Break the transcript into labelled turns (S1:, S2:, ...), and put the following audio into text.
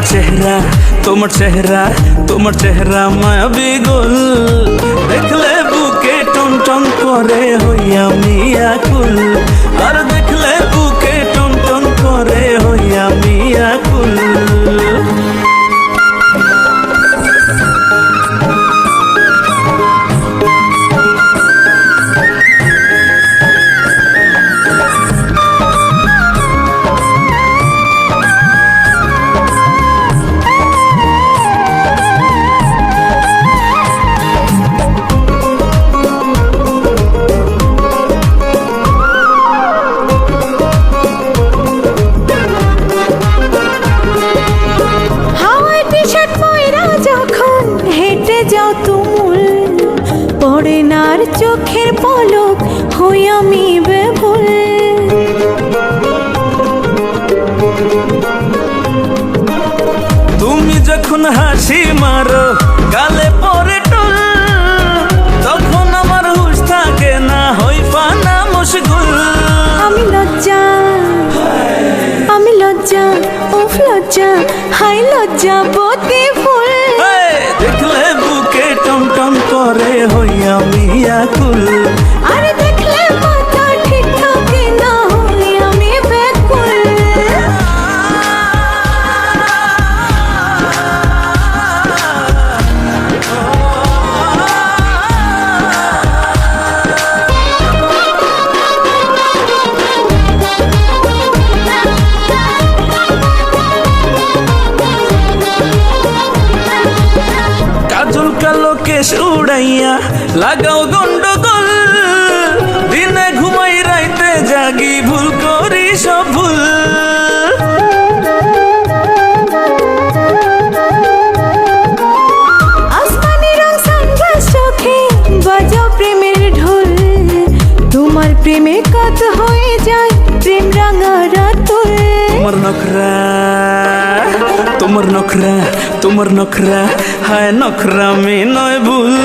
S1: তোমার চেহারা তোমার চেহারা তোমার চেহারা মায়াবী গোল দেখলে বুকে টন টন করে
S2: তুমুল। পড়ে না আর চোখের পলক হই আমি বেভুল
S1: তুমি যখন হাসি মারো গালে পরে টুল তখন আমার হুশ থাকে না হই পানা মুশগুল
S2: আমি লজ্জা আমি লজ্জা উফ লজ্জা হাই লজ্জা বতে
S1: করে হইয়া মিয়া কুল কেশ উড়াইয়া লাগাও গন্ডগোল। দিনে ঘুমাই রাইতে জাগি ভুল করি সব ভুল।
S2: প্রেমে কত হয়ে যায় প্রেম রাঙা রাতুল।
S1: তোমার নখরা। নখরা তোমার নখরা হায় নখরা মে নয় ভুল।